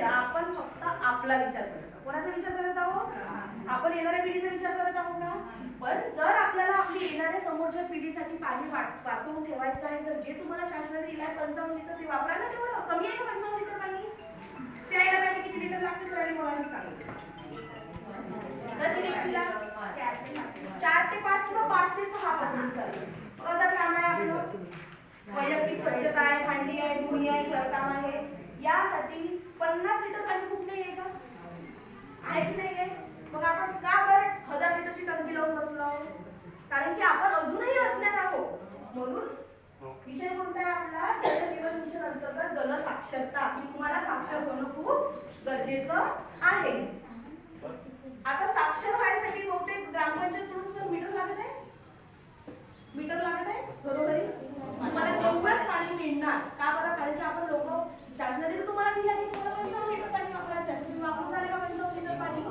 ना आपण फक्त आपला विचार करत आहोत. कोणाचा विचार करत आहोत? आपण येणाऱ्या पिढीचा विचार करत आहोत का? पण जर आपल्याला आपली येणाऱ्या समोरच्या पिढीसाठी पाणी वाचवून ठेवायचं आहे तर जे तुम्हाला शासनाने दिलाय पंचावन्न लिटर ते वापरा ना तेवढं. कमी आहे का पंचावन्न लिटर पाणी? प्यायला पाणी? किती लिटर लागते सरांनी मला सांगितलं प्रति व्यक्तीला चार ते पाच किंवा पाच ते सहा पकडून चालेल प्रधान काम आहे आपलं. वैयक्तिक स्वच्छता आहे भांडी आहे धुणी आहे घरकाम आहे. यासाठी पन्नास लिटर पाणी खूप नाही आहे का आहे की नाही आहे मग आपण का बरं हजार लिटरची टंकी लावून बसलो आहोत? कारण की आपण अजूनही अज्ञात आहोत म्हणून विषय कोणता आहे आपला जल जीवन मिशन अंतर्गत साक्षरता. मी तुम्हाला साक्षर होणं खूप गरजेचं आहे. आता साक्षर व्हायसाठी बहुतेक ग्रामपंचायतकडून सर मीटर लागत आहे? मीटर लागत आहे? बरोबरी तुम्हाला तेवढंच पाणी मिळणार. का बरं? कारण की आपण लोक शासनाने तर तुम्हाला दिला की तुम्हाला पंचावन्न लिटर पाणी वापरायचं आहे. तुम्ही वापरून झाले का पंचावन्न लिटर पाणी?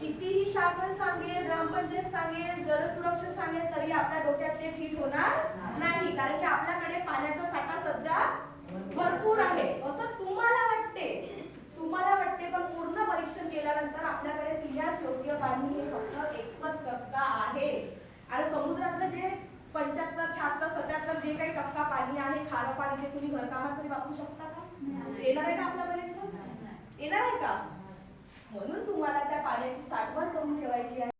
कितीही शासन सांगेल ग्रामपंचायत सांगेल जलसुरक्षा सांगेल तरी आपल्या डोक्यात ते फिट होणार नाही. कारण की आपल्याकडे पाण्याचा साठा सध्या फक्त एकच टक्का आहे. आणि समुद्रातलं जे पंच्याहत्तर शहात्तर सत्याहत्तर जे काही टक्का पाणी आहे खारं पाणी ते तुम्ही घरकामात तरी वापरू शकता का? येणार आहे का आपल्यापर्यंत? येणार आहे का? म्हणून तुम्हाला त्या पाण्याची साठवण करून ठेवायची आहे.